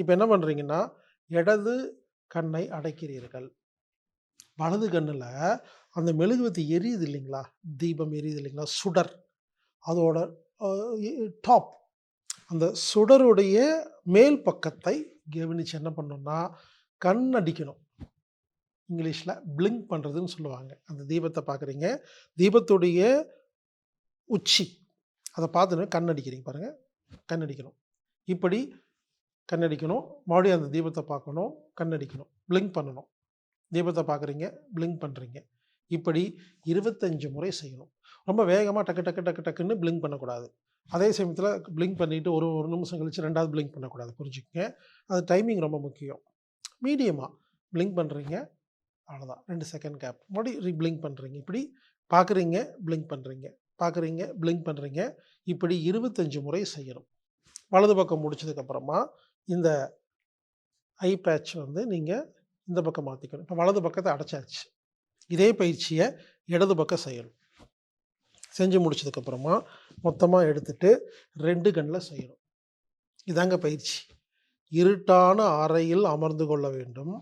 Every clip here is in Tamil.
இப்போ என்ன பண்ணுறீங்கன்னா இடது கண்ணை அடைக்கிறீர்கள். வலது கண்ணில் அந்த மெழுகுவத்தி எரியுது இல்லைங்களா? தீபம் எரியுது இல்லைங்களா? சுடர். அதோட டாப் அந்த சுடருடைய மேல் பக்கத்தை கவனிச்சு என்ன பண்ணணும்னா கண் அடிக்கணும். இங்கிலீஷில் பிளிங்க் பண்ணுறதுன்னு சொல்லுவாங்க. அந்த தீபத்தை பார்க்குறீங்க. தீபத்துடைய உச்சி. அதை பார்த்துட்டு கண் அடிக்கிறீங்க பாருங்கள் கண் அடிக்கணும். இப்படி கண் அடிக்கணும் மறுபடியும் அந்த தீபத்தை பார்க்கணும். கண் அடிக்கணும் பிளிங்க் பண்ணணும். தீபத்தை பார்க்குறீங்க பிளிங்க் பண்ணுறீங்க. இப்படி இருபத்தஞ்சு முறை செய்யணும். ரொம்ப வேகமாக டக்கு டக்கு டக்கு டக்குன்னு பிளிங்க் பண்ணக்கூடாது. அதே சமயத்தில் பிளிங்க் பண்ணிவிட்டு ஒரு ஒரு நிமிஷம் கழிச்சு ரெண்டாவது பிளிங்க் பண்ணக்கூடாது. புரிஞ்சுக்கங்க? அது டைமிங் ரொம்ப முக்கியம். மீடியமாக பிளிங்க் பண்ணுறீங்க அவ்வளோதான் ரெண்டு செகண்ட் கேப் மறுபடியும் ரீ பிளிங்க் பண்ணுறீங்க. இப்படி பார்க்குறீங்க பிளிங்க் பண்ணுறீங்க. பார்க்குறீங்க பிளிங்க் பண்ணுறீங்க. இப்படி இருபத்தஞ்சு முறை செய்யணும். வலது பக்கம் முடிச்சதுக்கப்புறமா இந்த ஐ பேட்ச் வந்து நீங்கள் இந்த பக்கம் மாற்றிக்கணும் இப்போ வலது பக்கத்தை அடைச்சாச்சு. இதே பயிற்சியை இடது பக்கம் செய்யணும். செஞ்சு முடிச்சதுக்கப்புறமா மொத்தமாக எடுத்துட்டு ரெண்டு கண்ணில் செய்யணும். இதாங்க பயிற்சி. இருட்டான அறையில் அமர்ந்து கொள்ள வேண்டும்.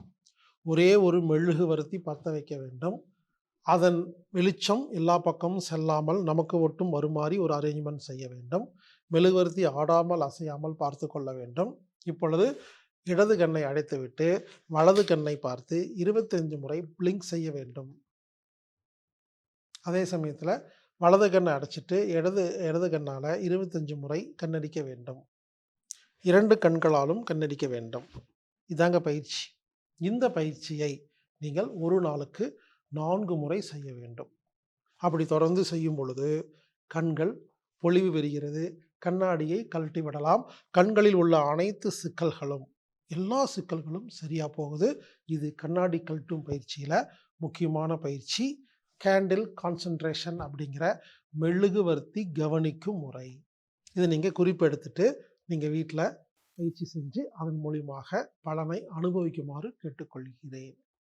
ஒரே ஒரு மெழுகு வருத்தி பற்ற வைக்க வேண்டும். அதன் வெளிச்சம் எல்லா பக்கமும் செல்லாமல் நமக்கு ஒட்டும் வருமாறி ஒரு அரேஞ்ச்மெண்ட் செய்ய வேண்டும். மெழுகுவர்த்தி ஆடாமல் அசையாமல் பார்த்து கொள்ள வேண்டும். இப்பொழுது இடது கண்ணை அடைத்துவிட்டு வலது கண்ணை பார்த்து இருபத்தஞ்சு முறை பிளிங்க் செய்ய வேண்டும். அதே சமயத்தில் வலது கண்ணை அடைச்சிட்டு இடது இடது கண்ணால் இருபத்தஞ்சு முறை கண்ணடிக்க வேண்டும். இரண்டு கண்களாலும் கண்ணடிக்க வேண்டும். இதாங்க பயிற்சி. இந்த பயிற்சியை நீங்கள் ஒரு நாளுக்கு நான்கு முறை செய்ய வேண்டும். அப்படி தொடர்ந்து செய்யும் பொழுது கண்கள் பொலிவு பெறுகிறது கண்ணாடியை கழட்டி விடலாம். கண்களில் உள்ள அனைத்து சிக்கல்களும் எல்லா சிக்கல்களும் சரியாக போகுது. இது கண்ணாடி கழட்டும் பயிற்சியில் முக்கியமான பயிற்சி. கேண்டில் கான்சன்ட்ரேஷன் அப்படிங்கிற மெழுகுவர்த்தி கவனிக்கும் முறை. இதை நீங்கள் குறிப்பெடுத்துட்டு நீங்கள் வீட்டில் பயிற்சி செஞ்சு அதன் மூலியமாக பலனை அனுபவிக்குமாறு கேட்டுக்கொள்கிறேன்.